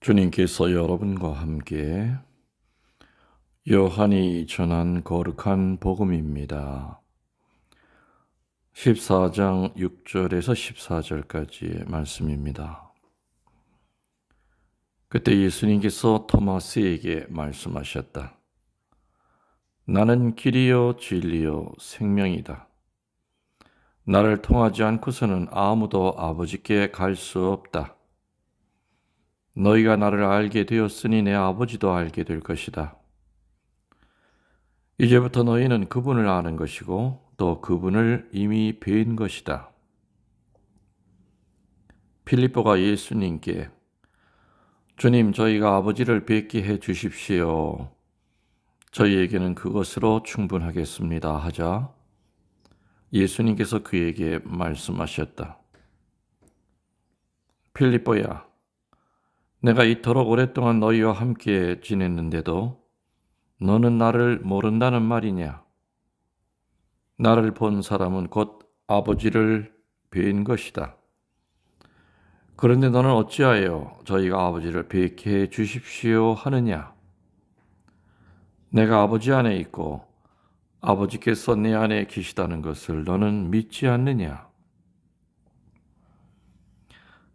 주님께서 여러분과 함께 요한이 전한 거룩한 복음입니다. 14장 6절에서 14절까지의 말씀입니다. 그때 예수님께서 토마스에게 말씀하셨다. 나는 길이요 진리요 생명이다. 나를 통하지 않고서는 아무도 아버지께 갈 수 없다. 너희가 나를 알게 되었으니 내 아버지도 알게 될 것이다. 이제부터 너희는 그분을 아는 것이고 또 그분을 이미 뵌 것이다. 필리포가 예수님께 주님 저희가 아버지를 뵙게 해 주십시오. 저희에게는 그것으로 충분하겠습니다. 하자 예수님께서 그에게 말씀하셨다. 필리포야 내가 이토록 오랫동안 너희와 함께 지냈는데도 너는 나를 모른다는 말이냐? 나를 본 사람은 곧 아버지를 뵌 것이다. 그런데 너는 어찌하여 저희가 아버지를 뵙게 해 주십시오 하느냐? 내가 아버지 안에 있고 아버지께서 내 안에 계시다는 것을 너는 믿지 않느냐?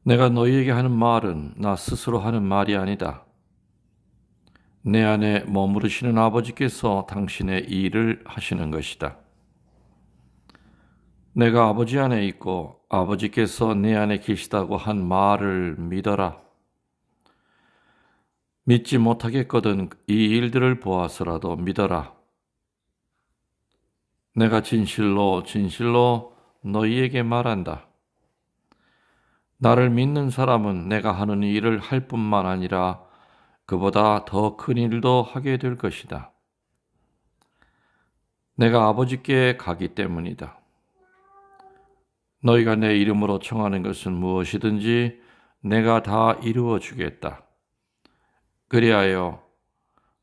내가 너희에게 하는 말은 나 스스로 하는 말이 아니다. 내 안에 머무르시는 아버지께서 당신의 일을 하시는 것이다. 내가 아버지 안에 있고 아버지께서 내 안에 계시다고 한 말을 믿어라. 믿지 못하겠거든 이 일들을 보아서라도 믿어라. 내가 진실로 진실로 너희에게 말한다. 나를 믿는 사람은 내가 하는 일을 할 뿐만 아니라 그보다 더 큰 일도 하게 될 것이다. 내가 아버지께 가기 때문이다. 너희가 내 이름으로 청하는 것은 무엇이든지 내가 다 이루어 주겠다. 그리하여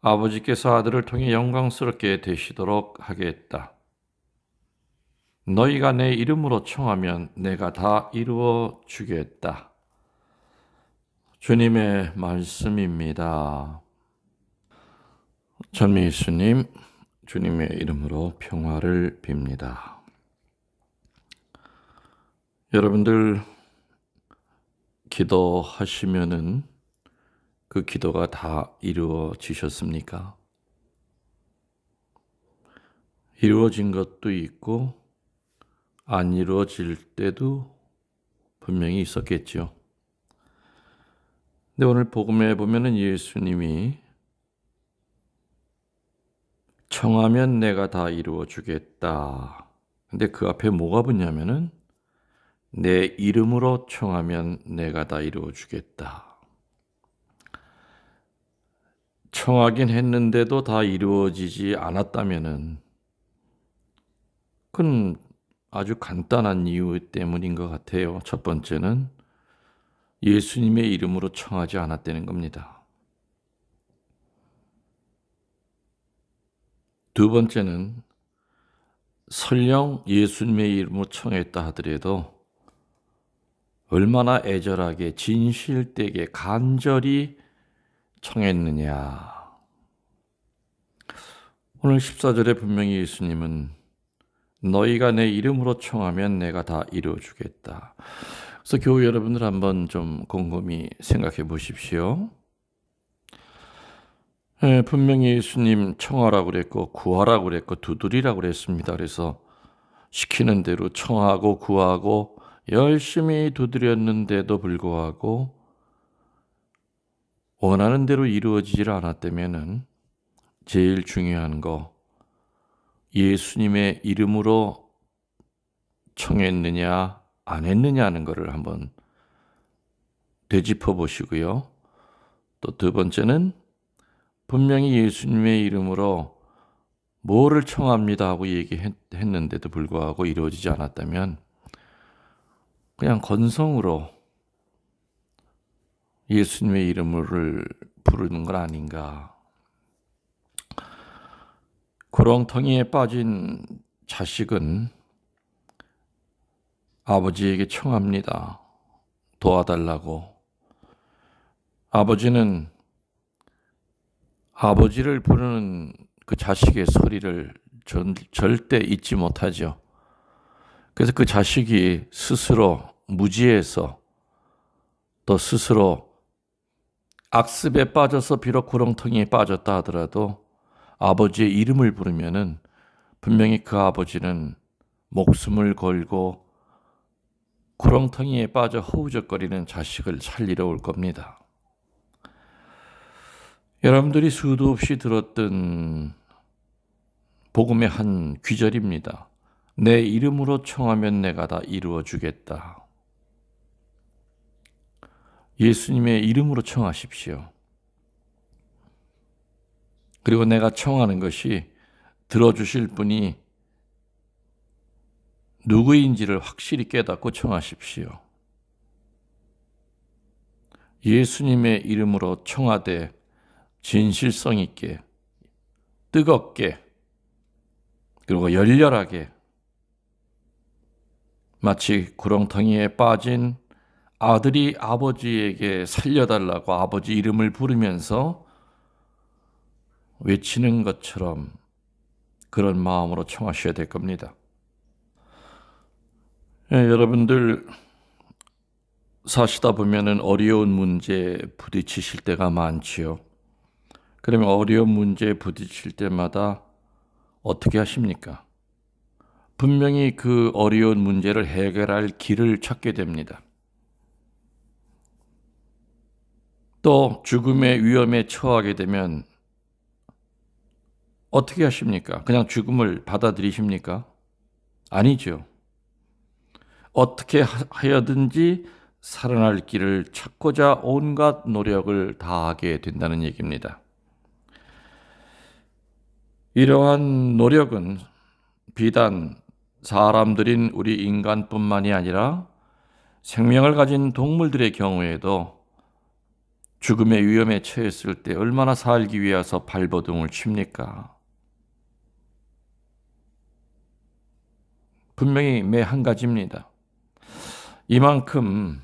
아버지께서 아들을 통해 영광스럽게 되시도록 하겠다. 너희가 내 이름으로 청하면 내가 다 이루어 주겠다. 주님의 말씀입니다. 전미수님, 주님의 이름으로 평화를 빕니다. 여러분들 기도하시면은 그 기도가 다 이루어지셨습니까? 이루어진 것도 있고 안 이루어질 때도 분명히 있었겠죠. 근데 오늘 복음에 보면은 예수님이 청하면 내가 다 이루어 주겠다. 근데 그 앞에 뭐가 붙냐면은 내 이름으로 청하면 내가 다 이루어 주겠다. 청하긴 했는데도 다 이루어지지 않았다면은 그건 아주 간단한 이유 때문인 것 같아요. 첫 번째는 예수님의 이름으로 청하지 않았다는 겁니다. 두 번째는 설령 예수님의 이름으로 청했다 하더라도 얼마나 애절하게 진실되게 간절히 청했느냐. 오늘 14절에 분명히 예수님은 너희가 내 이름으로 청하면 내가 다 이루어 주겠다. 그래서 교우 여러분들 한번 좀 곰곰이 생각해 보십시오. 예, 분명히 예수님 청하라고 그랬고 구하라고 그랬고 두드리라고 그랬습니다. 그래서 시키는 대로 청하고 구하고 열심히 두드렸는데도 불구하고 원하는 대로 이루어지질 않았다면은 제일 중요한 거 예수님의 이름으로 청했느냐 안 했느냐는 것을 한번 되짚어 보시고요. 또 두 번째는 분명히 예수님의 이름으로 뭐를 청합니다 하고 얘기했는데도 불구하고 이루어지지 않았다면 그냥 건성으로 예수님의 이름을 부르는 건 아닌가 구렁텅이에 빠진 자식은 아버지에게 청합니다. 도와달라고. 아버지는 아버지를 부르는 그 자식의 소리를 전, 절대 잊지 못하죠. 그래서 그 자식이 스스로 무지해서 또 스스로 악습에 빠져서 비록 구렁텅이에 빠졌다 하더라도 아버지의 이름을 부르면은 분명히 그 아버지는 목숨을 걸고 구렁텅이에 빠져 허우적거리는 자식을 살리러 올 겁니다. 여러분들이 수도 없이 들었던 복음의 한 귀절입니다. 내 이름으로 청하면 내가 다 이루어 주겠다. 예수님의 이름으로 청하십시오. 그리고 내가 청하는 것이 들어주실 분이 누구인지를 확실히 깨닫고 청하십시오. 예수님의 이름으로 청하되 진실성 있게, 뜨겁게, 그리고 열렬하게 마치 구렁텅이에 빠진 아들이 아버지에게 살려달라고 아버지 이름을 부르면서 외치는 것처럼 그런 마음으로 청하셔야 될 겁니다. 예, 여러분들 사시다 보면은 어려운 문제에 부딪히실 때가 많지요. 그러면 어려운 문제에 부딪힐 때마다 어떻게 하십니까? 분명히 그 어려운 문제를 해결할 길을 찾게 됩니다. 또 죽음의 위험에 처하게 되면 어떻게 하십니까? 그냥 죽음을 받아들이십니까? 아니죠. 어떻게 하여든지 살아날 길을 찾고자 온갖 노력을 다하게 된다는 얘기입니다. 이러한 노력은 비단 사람들인 우리 인간뿐만이 아니라 생명을 가진 동물들의 경우에도 죽음의 위험에 처했을 때 얼마나 살기 위해서 발버둥을 칩니까? 분명히 매 한 가지입니다. 이만큼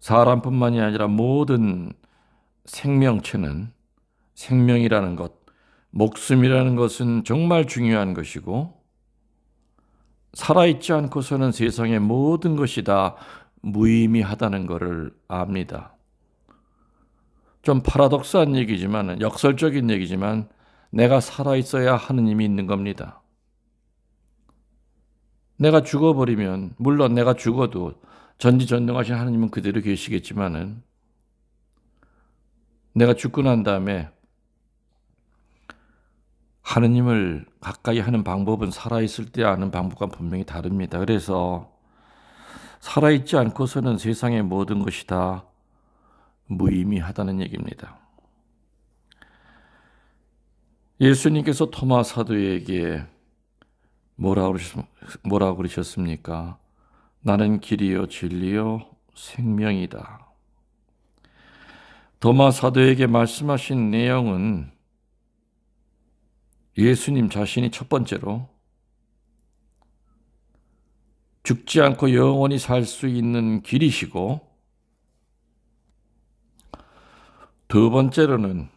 사람뿐만이 아니라 모든 생명체는 생명이라는 것, 목숨이라는 것은 정말 중요한 것이고, 살아있지 않고서는 세상의 모든 것이 다 무의미하다는 것을 압니다. 좀 파라독스한 얘기지만, 역설적인 얘기지만, 내가 살아있어야 하느님이 있는 겁니다. 내가 죽어버리면, 물론 내가 죽어도 전지전능하신 하느님은 그대로 계시겠지만은, 내가 죽고 난 다음에 하느님을 가까이 하는 방법은 살아있을 때 아는 방법과 분명히 다릅니다. 그래서 살아있지 않고서는 세상의 모든 것이 다 무의미하다는 얘기입니다. 예수님께서 토마 사도에게 뭐라고, 뭐라고 그러셨습니까? 나는 길이요, 진리요, 생명이다. 도마 사도에게 말씀하신 내용은 예수님 자신이 첫 번째로 죽지 않고 영원히 살 수 있는 길이시고 두 번째로는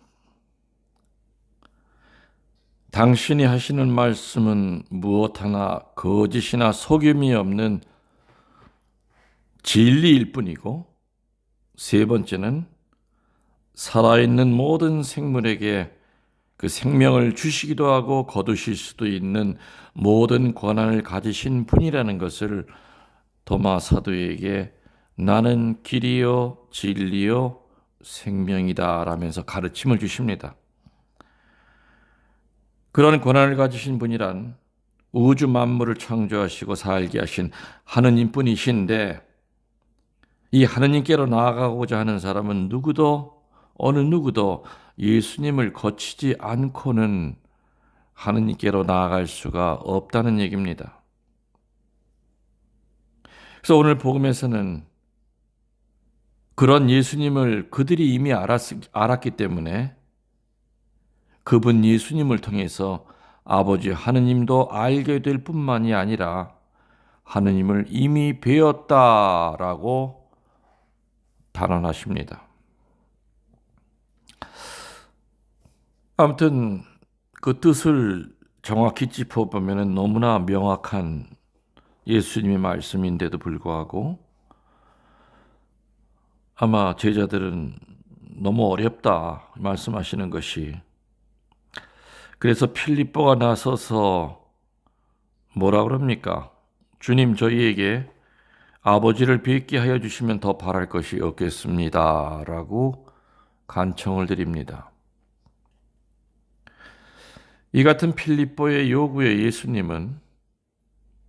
당신이 하시는 말씀은 무엇 하나 거짓이나 속임이 없는 진리일 뿐이고 세 번째는 살아있는 모든 생물에게 그 생명을 주시기도 하고 거두실 수도 있는 모든 권한을 가지신 분이라는 것을 도마 사도에게 나는 길이요 진리요 생명이다 라면서 가르침을 주십니다. 그런 권한을 가지신 분이란 우주 만물을 창조하시고 살게 하신 하느님 뿐이신데 이 하느님께로 나아가고자 하는 사람은 누구도 어느 누구도 예수님을 거치지 않고는 하느님께로 나아갈 수가 없다는 얘기입니다. 그래서 오늘 복음에서는 그런 예수님을 그들이 이미 알았, 알았기 때문에 그분 예수님을 통해서 아버지 하느님도 알게 될 뿐만이 아니라 하느님을 이미 배웠다라고 단언하십니다. 아무튼 그 뜻을 정확히 짚어보면 너무나 명확한 예수님의 말씀인데도 불구하고 아마 제자들은 너무 어렵다 말씀하시는 것이 그래서 필립보가 나서서 뭐라 그럽니까? 주님 저희에게 아버지를 뵙게 하여 주시면 더 바랄 것이 없겠습니다. 라고 간청을 드립니다. 이 같은 필립보의 요구에 예수님은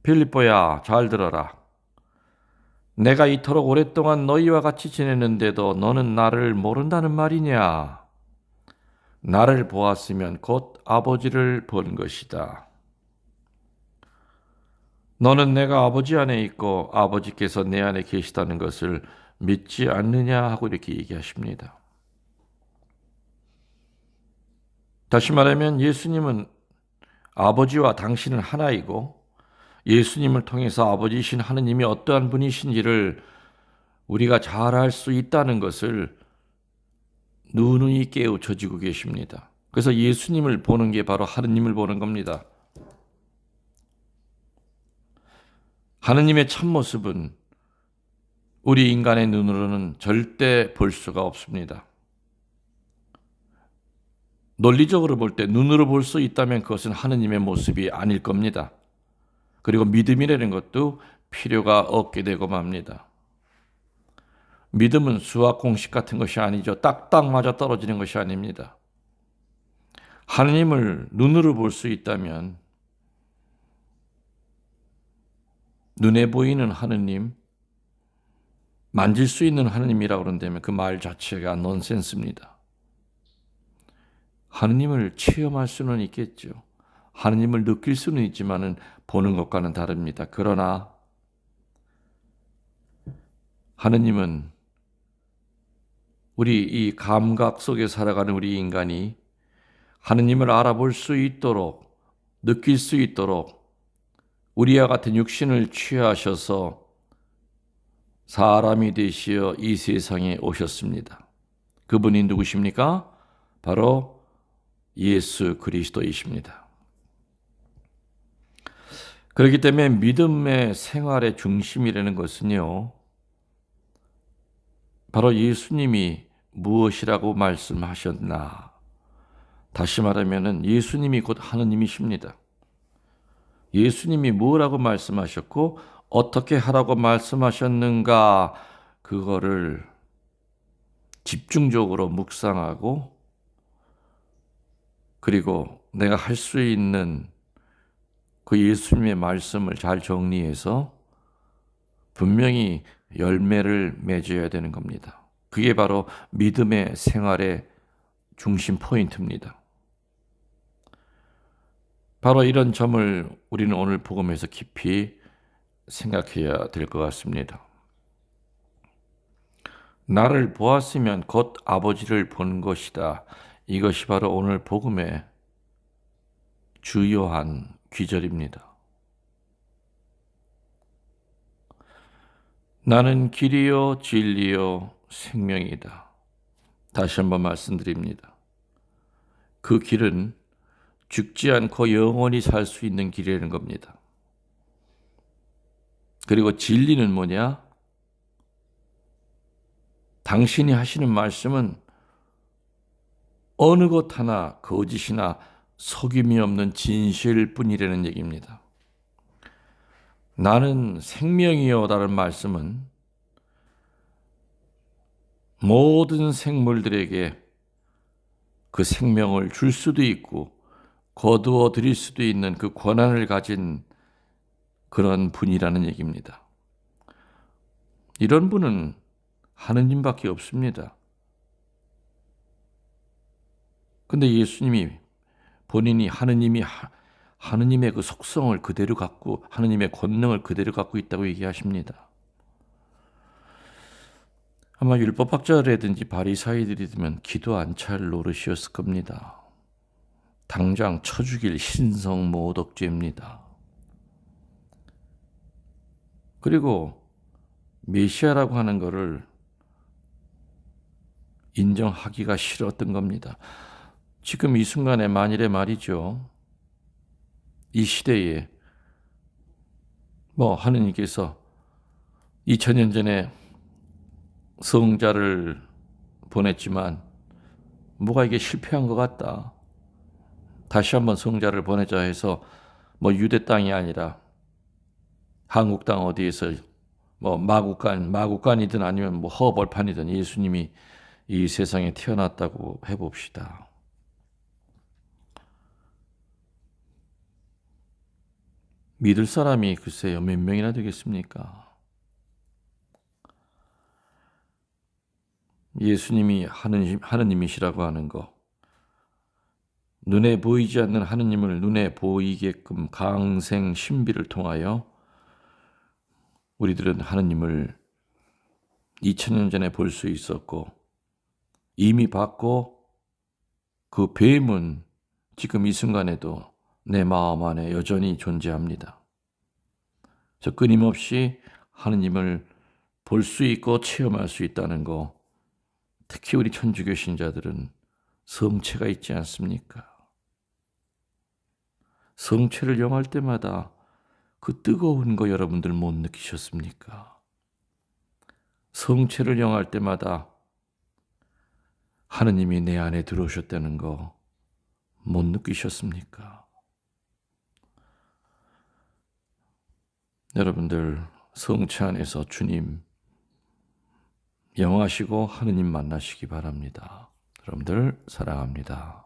필립보야 잘 들어라. 내가 이토록 오랫동안 너희와 같이 지냈는데도 너는 나를 모른다는 말이냐? 나를 보았으면 곧 아버지를 본 것이다. 너는 내가 아버지 안에 있고 아버지께서 내 안에 계시다는 것을 믿지 않느냐 하고 이렇게 얘기하십니다. 다시 말하면 예수님은 아버지와 당신은 하나이고 예수님을 통해서 아버지이신 하느님이 어떠한 분이신지를 우리가 잘 알 수 있다는 것을 누누이 깨우쳐지고 계십니다. 그래서 예수님을 보는 게 바로 하느님을 보는 겁니다. 하느님의 참모습은 우리 인간의 눈으로는 절대 볼 수가 없습니다. 논리적으로 볼 때 눈으로 볼 수 있다면 그것은 하느님의 모습이 아닐 겁니다. 그리고 믿음이라는 것도 필요가 없게 되고 맙니다. 믿음은 수학 공식 같은 것이 아니죠. 딱딱 맞아 떨어지는 것이 아닙니다. 하느님을 눈으로 볼 수 있다면 눈에 보이는 하느님, 만질 수 있는 하느님이라고 그런다면 그 말 자체가 넌센스입니다. 하느님을 체험할 수는 있겠죠. 하느님을 느낄 수는 있지만은 보는 것과는 다릅니다. 그러나 하느님은 우리 이 감각 속에 살아가는 우리 인간이 하느님을 알아볼 수 있도록 느낄 수 있도록 우리와 같은 육신을 취하셔서 사람이 되시어 이 세상에 오셨습니다. 그분이 누구십니까? 바로 예수 그리스도이십니다. 그렇기 때문에 믿음의 생활의 중심이라는 것은요, 바로 예수님이 무엇이라고 말씀하셨나. 다시 말하면 예수님이 곧 하느님이십니다. 예수님이 뭐라고 말씀하셨고 어떻게 하라고 말씀하셨는가 그거를 집중적으로 묵상하고 그리고 내가 할 수 있는 그 예수님의 말씀을 잘 정리해서 분명히 열매를 맺어야 되는 겁니다. 그게 바로 믿음의 생활의 중심 포인트입니다. 바로 이런 점을 우리는 오늘 복음에서 깊이 생각해야 될 것 같습니다. 나를 보았으면 곧 아버지를 본 것이다. 이것이 바로 오늘 복음의 주요한 귀절입니다. 나는 길이요, 진리요, 생명이다. 다시 한번 말씀드립니다. 그 길은 죽지 않고 영원히 살 수 있는 길이라는 겁니다. 그리고 진리는 뭐냐? 당신이 하시는 말씀은 어느 것 하나 거짓이나 속임이 없는 진실 뿐이라는 얘기입니다. 나는 생명이요라는 말씀은 모든 생물들에게 그 생명을 줄 수도 있고 거두어 드릴 수도 있는 그 권한을 가진 그런 분이라는 얘기입니다. 이런 분은 하느님밖에 없습니다. 근데 예수님이 본인이 하느님이 하느님의 그 속성을 그대로 갖고 하느님의 권능을 그대로 갖고 있다고 얘기하십니다. 아마 율법학자라든지 바리사이들이 면 기도 안 찰 노릇이었을 겁니다. 당장 쳐 죽일 신성 모독죄입니다. 그리고 메시아라고 하는 것을 인정하기가 싫었던 겁니다. 지금 이 순간에 만일에 말이죠. 이 시대에 뭐 하느님께서 2000년 전에 성자를 보냈지만 뭐가 이게 실패한 것 같다. 다시 한번 성자를 보내자 해서 뭐 유대 땅이 아니라 한국 땅 어디에서 뭐 마국간 마국간이든 아니면 뭐 허벌판이든 예수님이 이 세상에 태어났다고 해봅시다. 믿을 사람이 글쎄요 몇 명이나 되겠습니까? 예수님이 하느님, 하느님이시라고 하는 거, 눈에 보이지 않는 하느님을 눈에 보이게끔 강생 신비를 통하여 우리들은 하느님을 2000년 전에 볼 수 있었고 이미 봤고 그 뱀은 지금 이 순간에도 내 마음 안에 여전히 존재합니다. 저 끊임없이 하느님을 볼 수 있고 체험할 수 있다는 거 특히 우리 천주교 신자들은 성체가 있지 않습니까? 성체를 영할 때마다 그 뜨거운 거 여러분들 못 느끼셨습니까? 성체를 영할 때마다 하느님이 내 안에 들어오셨다는 거 못 느끼셨습니까? 여러분들 성체 안에서 주님 영하시고 하느님 만나시기 바랍니다. 여러분들 사랑합니다.